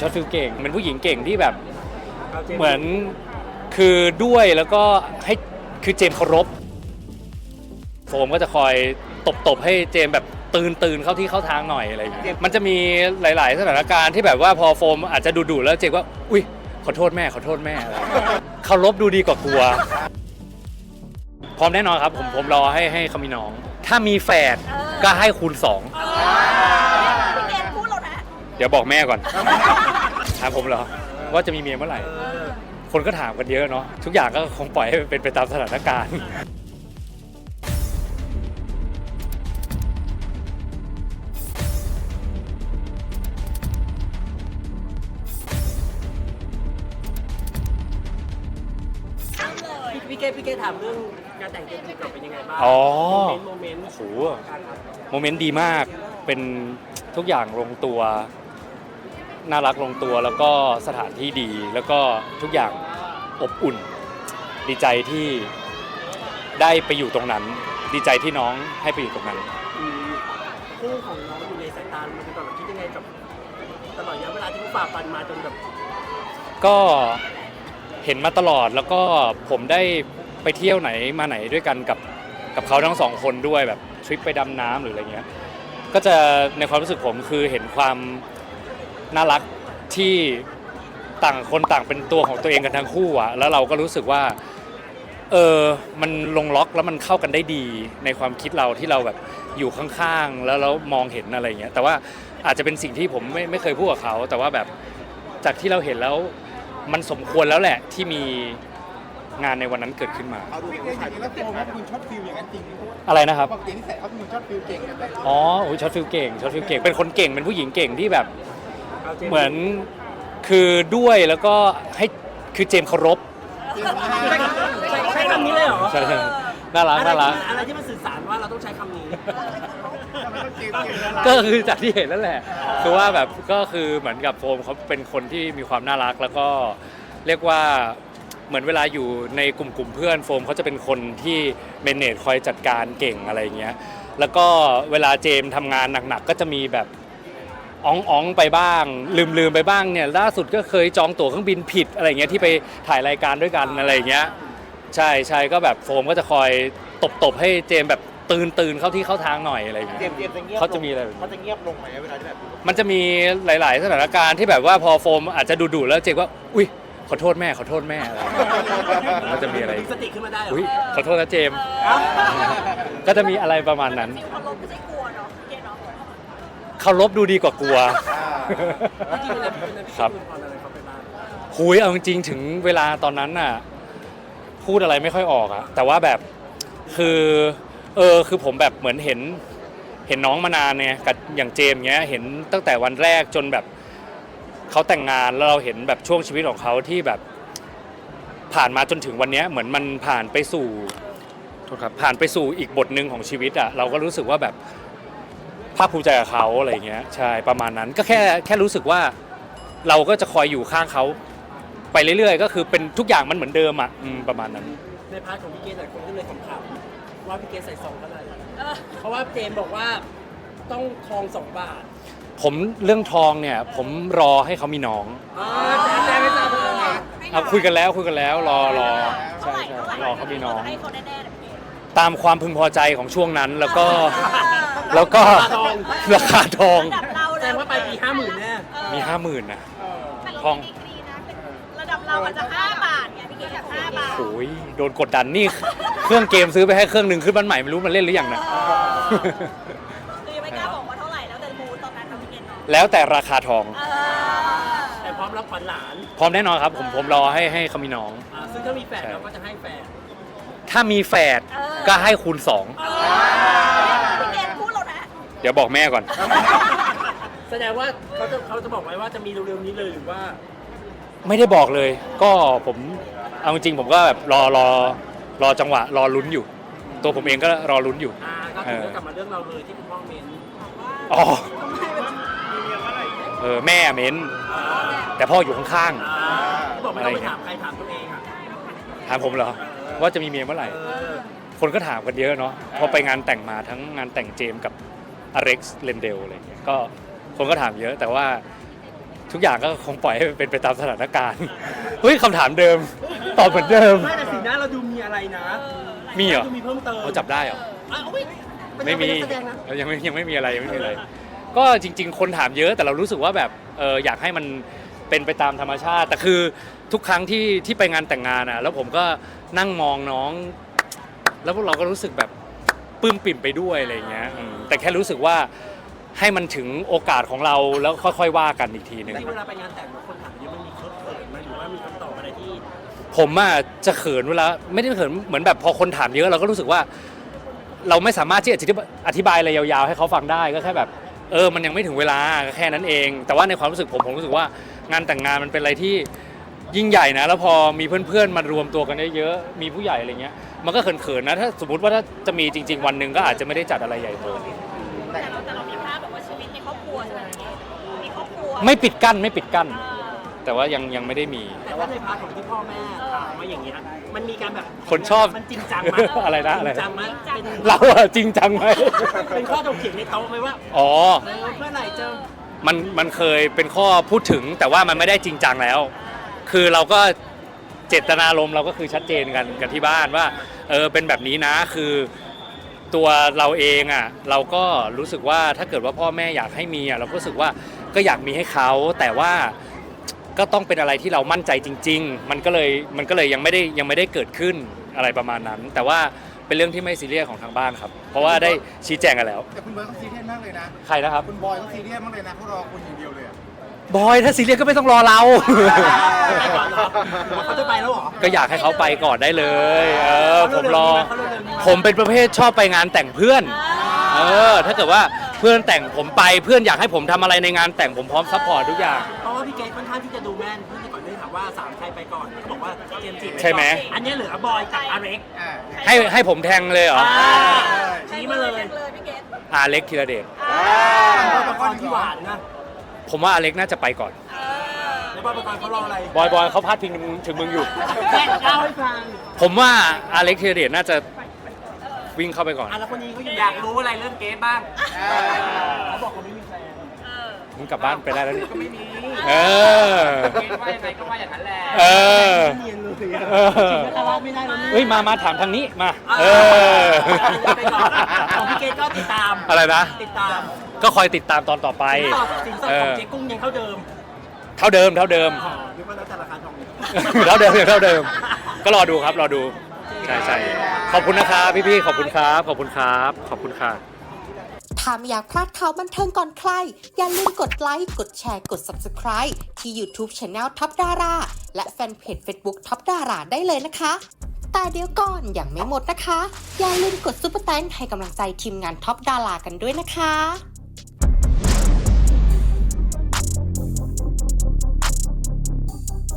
ช็อตฟิลเก่ง เป็นผู้หญิงเก่งที่แบบาจส์เหมือนคือด้วยแล้วก็ให้คือเจมส์เคารพโฟมก็จะคอยตบๆให้เจมส์แบบตื่นตื่นเข้าที่เข้าทางหน่อยอะไรอย่างเงี้ยมันจะมีหลาย ๆ สถานการณ์ที่แบบว่าพอโฟมอาจจะดุๆแล้วเจมส์ก็อุ้ยขอโทษแม่ขอโทษแม่อะไรอย่างเงี้ยเคารพดูดีกว่ากลัว พร้อมแน่นอนครับ ผมผมรอให้ให้เขามีน้อง ถ้ามีแฝดก็ให้คูณสอง เดี๋ยวบอกแม่ก่อน ถามผมเหรอ ว่าจะมีเมียเมื่อไหร่เออคนก็ถามกันเยอะเนาะ ทุกอย่างก็คงปล่อยให้เป็นไปตามสถานการณ์ พี่พี่เกดพี่เกดถามเรื่องการแต่งตัวกับเป็นยังไงบ้าง อ๋อ โมเมนต์โมเมนต์โอ้โหโมเมนต์ดีมาก เป็นทุกอย่างลงตัว น่ารักลงตัว แล้วก็สถานที่ดี แล้วก็ทุกอย่างอบอุ่น ดีใจที่ได้ไปอยู่ตรงนั้น ดีใจที่น้องให้ไปอยู่ตรงนั้น อืมคู่ของน้องอยู่ในสายตามันเป็นแบบคิดยังไงกับตลอดระยะเวลาที่เขาฝ่าฟันมาจนแบบก็เห็นมาตลอดแล้วก็ผมได้ไปเที่ยวไหนมาไหนด้วยกันกับกับเขาทั้งสองคนด้วยแบบทริปไปดำน้ำหรืออะไรเงี้ยก็จะในความรู้สึกผมคือเห็นความ น่ารักที่ต่างคนต่างเป็นตัวของตัวเองกันทั้งคู่อะแล้วเราก็รู้สึกว่า เออมันลงล็อกแล้วมันเข้ากันได้ดีในความคิดเราที่เราแบบอยู่ข้างๆ แล้วเรามองเห็นอะไรเงี้ย แต่ว่าอาจจะเป็นสิ่งที่ผมไม่ไม่เคยพูดกับเขา แต่ว่าแบบจากที่เราเห็นแล้วมันสมควรแล้วแหละที่มีงานในวันนั้นเกิดขึ้นมา เอาดูผู้ชายแล้วโฟมว่าคุณชอตฟิลอย่างนั้นจริงอะไรนะครับ ปกตินิสัยเขาเป็นคนช็อตฟิลเก่งกันเลย อ๋อโอ้ยช็อตฟิลเก่งช็อตฟิลเก่ง เป็นคนเก่ง เป็นผู้หญิงเก่งที่แบบ เหมือนคือด้วยแล้วก็ให้คือเจมส์เคารพใช้ใช้คำนี้เลยเหรอใช่น่ารักอะไรน่ารักที่อะไรที่มันสื่อสารว่าเราต้องใช้คำนี้ ก็คือจากที่เห็นนั่นแหละ คือว่าแบบก็คือเหมือนกับโฟมเขาเป็นคนที่มีความน่ารักแล้วก็เรียกว่าเหมือนเวลาอยู่ในกลุ่มกลุ่มๆเพื่อนโฟมเขาจะเป็นคนที่เมเนจคอยจัดการเก่งอะไรอย่างเงี้ย แล้วก็เวลาเจมส์ทำงานหนักๆก็จะมีแบบ อ้องอ้องๆไปบ้าง ลืมลืมๆไปบ้างเนี่ยล่าสุดก็เคยจองตั๋วเครื่องบินผิดอะไรอย่างเงี้ยที่ไปถ่ายรายการด้วยกันอะไรอย่างเงี้ยใช่ใช่ก็แบบโฟมก็จะคอยตบๆให้เจมส์แบบตื่นตื่นเข้าที่เข้าทางหน่อยอะไรอย่างเงี้ย เตรียมเตรียมจะเงียบเขาจะมีอะไรแบบนี้เขาจะเงียบลงไหมเวลาที่แบบมันจะมีหลาย ๆ สถานการณ์ที่แบบว่าพอโฟมอาจจะดุๆแล้วเจมส์ว่า อุ้ยขอโทษแม่ขอโทษแม่อะไรอย่างเงี้ยมันจะมีอะไรดึงสติขึ้นมาได้เหรออุ้ยขอโทษนะเจมส์เอ้าก็จะมีอะไรประมาณนั้น ฟิลเคารพไม่ใช่ก เคารพดูดีกว่ากลัวจริงๆแล้วพี่เกดครับพูดพรอะไรเขาไปบ้างหุยเอาจริงๆถึงเวลาตอนนั้นน่ะ พูดอะไรไม่ค่อยออกอะแต่ว่าแบบคือเออคือผมแบบเหมือนเห็น เห็นน้องมานานเนี่ยกับอย่างเจมส์เงี้ยเห็นตั้งแต่วันแรกจนแบบเขาแต่งงานแล้วเราเห็นแบบช่วงชีวิตของเขาที่แบบผ่านมาจนถึงวันเนี้ยเหมือนมันผ่านไปสู่โทษครับผ่านไปสู่อีกบทหนึ่งของชีวิตอะเราก็รู้สึกว่าแบบ ภาคภูมิใจกับเขาอะไรเงี้ยใช่ประมาณนั้นก็แค่แค่รู้สึกว่าเราก็จะคอยอยู่ข้างเขาไปเรื่อยๆ ก็คือเป็นทุกอย่างมันเหมือนเดิมอะอืมประมาณนั้น ในพาร์ทของพี่เกดหลายคนก็เลยขำๆว่าพี่เกดใส่ซองเท่าไหร่เออเพราะว่าเจมส์บอกว่าต้องทองสองบาทผมเรื่องทองเนี่ย ผมรอให้เขามีน้องอ๋อแต่แต่ไม่ทราบว่าไงเอาคุยกันแล้วคุยกันแล้วรอรอเท่าใช่ไหร่ใช่เท่าไหร่รอเขามีน้องจะให้เขาแน่ๆนะพี่เกณฑ์ตามความพึงพอใจของช่วงนั้นแล้วก็ แล้วก็ราคาทองระดับเราแสดงว่าไปปีห้าหมื่นแน่มีห้าหมื่นนะ แต่เราทอง ไม่ได้ดีนะเป็นระดับเราอาจจะห้าบาทไงพี่เกณฑ์จากห้าบาท โอ้ยโดนกดดันนี่ เครื่องเกมซื้อไปให้เครื่องหนึ่งขึ้นบ้านใหม่ไม่รู้มันเล่นหรือยังนะ คือยังไม่กล้าบอกว่าเท่าไหร่แล้วแต่มูดตอนนั้นนะพี่เกณฑ์เนาะแล้วแต่ราคาทอง เออแต่พร้อมรับขวัญหลานพร้อมแน่นอนครับ ผมผมรอให้ให้เขามีน้อง อ่าซึ่งถ้ามีแฝดเราก็จะให้แฝดถ้ามีแฝดก็ให้คูณสอง เออ ดี๋ยวบอกแม่ก่อน แสดงว่าเขาจะเขาจะบอกไว้ว่าจะมีเร็วๆนี้เลยหรือว่า ไม่ได้บอกเลย ก็ผมเอาจริงๆผมก็แบบรอรอรอจังหวะ รอลุ้นอยู่ ตัวผมเองก็รอลุ้นอยู่ อ่าก็ถือว่ากลับมาเรื่องเราเลยที่คุณพ่อเมนอ๋อเออแม่เม้นแต่พ่ออยู่ข้างอ่าที่บอกไม่ต้องไปถามใครถามตัวเองอะๆถามผมเหรอ ว่าจะมีเมียเมื่อไหร่ เออคนก็ถามกันเยอะเนาะพอไปงานแต่งมาทั้งงานแต่งเจมส์กับ อเร็กซ์เลนเดลอะไรอย่างเงี้ยก็คนก็ถามเยอะ แต่ว่าทุกอย่างก็คงปล่อยให้เป็นไปตามสถานการณ์เฮ้ยคำถามเดิมตอบเหมือนเดิม ไม่แต่สีหน้าเราดูมีอะไรนะมีเหรอ ดูมีเพิ่มเติมเขาจับได้เหรออ้าวอุ๊ยเป็นไม่มีนักแสดงนะ ยังไม่ยังไม่มีอะไรยังไม่มีอะไร ก็จริง ๆ คนถามเยอะแต่เรารู้สึกว่าแบบเอออยากให้มันเป็นไปตามธรรมชาติ แต่คือทุกครั้งที่ที่ไปงานแต่งงานอะแล้วผมก็นั่งมองน้อง แล้วพวกเราก็รู้สึกแบบ ปลื้มปิ่มไปด้วยอะไรเงี้ยอืมแต่แค่รู้สึกว่าให้มันถึงโอกาสของเราแล้วค่อยๆว่ากันอีกทีหนึ่งที่เวลาไปงานแต่งบางคนถามเยอะมันมีเคิร์ฟเขินไหมหรือว่ามีคำตอบอะไรที่ผมอะจะเขินเวลาไม่ได้เขินเหมือนแบบพอคนถามเยอะเราก็รู้สึกว่า เราไม่สามารถที่จะอธิบายอะไรยาวๆ ให้เขาฟังได้ก็แค่แบบ เออมันยังไม่ถึงเวลาก็แค่นั้นเอง แต่ว่าในความรู้สึกผมผมรู้สึกว่างานแต่งงานมันเป็นอะไรที่ ยิ่งใหญ่นะ แล้วพอมีเพื่อนๆมารวมตัวกันเยอะๆมีผู้ใหญ่อะไรเงี้ยมันก็เขินๆนะถ้าสมมติว่าถ้าจะมีจริง ๆ วันหนึ่งก็อาจจะไม่ได้จัดอะไรใหญ่โตแต่เราแต่เรามีภาพแบบว่าชีวิตในครอบครัวใช่ไหมมีครอบครัวไม่ปิดกั้นไม่ปิดกั้นเออแต่ว่ายังยังไม่ได้มี แต่ว่าในพาร์ทของที่พ่อแม่ถามมาอย่างเงี้ยมันมีการแบบคนชอบมันจริงจังไหมอะไรนะอะไร จริงจังไหมเป็นเราอะจริงจังไหมเป็นข้อถกเถียงในโต๊ะไหมว่าอ๋อ เออเมื่อไหร่จะมันมันเคยเป็นข้อพูดถึงแต่ว่ามันไม่ได้จริงจังแล้ว คือเราก็เจตนารมณ์เราก็คือชัดเจนกันกันที่บ้านว่าเออเป็นแบบนี้นะคือตัวเราเองอะเราก็รู้สึกว่าถ้าเกิดว่าพ่อแม่อยากให้มีอะเราก็รู้สึกว่าก็อยากมีให้เขาแต่ว่าก็ต้องเป็นอะไรที่เรามั่นใจจริง ๆ มันก็เลยมันก็เลยยังไม่ได้ยังไม่ได้เกิดขึ้นอะไรประมาณนั้น แต่ว่าเป็นเรื่องที่ไม่ซีเรียสของทางบ้านครับ เพราะว่าได้ชี้แจงกันแล้ว แต่คุณเบิร์ดเขาซีเรียสมากเลยนะ ใครนะครับ คุณบอยเขาซีเรียสมากเลยนะเขารอคุณอย่างเดียวเลยอะ บอยถ้าซีเรียสก็ไม่ต้องรอเรา ไปก่อนเหรอหรือว่าเขาจะไปแล้วเหรอ ก็อยากให้เขาไปก่อนได้เลย เออ ผมรอเขาเร็วๆนี้ไหมผมเป็นประเภทชอบไปงานแต่งเพื่อน เออ ถ้าเกิดว่าเพื่อนแต่งผมไปเพื่อนอยากให้ผมทำอะไรในงานแต่งผมพร้อมซัพพอร์ตทุกอย่าง เพราะว่าพี่เกดค่อนข้างที่จะดูแม่นเพื่อนที่ก่อนได้ถามว่าสามใครไปก่อนเขาบอกว่าเจมส์จิปก่อนใช่ไหม อันนี้เหลือบอยกับอาเร็กอ่าให้ให้ผมแทงเลยเหรออ่าใช่ชี้เลมาเลยยเลยพี่เกดอาเล็กธีรเดชบอยปกรณ์ที่หวานนะ ผมว่าอาเล็กน่าจะไปก่อนเออแล้วบอยปกรณ์เขารออะไรบอยบอยเขาพาดพิงถึงมึงอยู่แค่เล่าให้ฟังผมว่าอาเล็กธีรเดชน่าจะวิ่งเข้าไปก่อน อะแล้วคนนี้เขาอยากรู้อะไรเรื่องเกดบ้างเขาบอกเขาไม่มีแฟนเออมึงกลับบ้านไปได้แล้วนี่ก็ไม่มีเออ เกดว่ายังไงก็ว่าอย่างนั้นแหละ เออเนียนเล ยอะเออจริงๆก็ไม่ได้แล้วนี่เฮ้ยมามาถามทางนี้มา เออไปก่อนของพี่เกดก็ติดตามอะไรนะ ติดตามก็คอยติดตามตอนต่อไปสินสอดสินสอดเอของอเจ๊กุ้งยังเท่าเดิมเท่าเดิมเท่าเดิมอ๋อนึกว่าแล้วแต่ราคาทองเท่าเดิมเท่าเดิม ก็รอดูครับรอดู ใช่ใช่ขอบคุณนะครับพี่พี่ๆขอบคุณครับ ขอบคุณครับ ขอบคุณค่ะ ถ้าไม่อยากพลาดข่าวบันเทิงก่อนใคร อย่าลืมกดไลค์ กดแชร์ กด Subscribe ที่ YouTube Channel ท็อปดาราและแฟนเพจ Facebook ท็อปดาราได้เลยนะคะ แต่เดี๋ยวก่อนอย่างไม่หมดนะคะ อย่าลืมกดซุปเปอร์แตงให้กำลังใจทีมงานท็อปดารากันด้วยนะคะ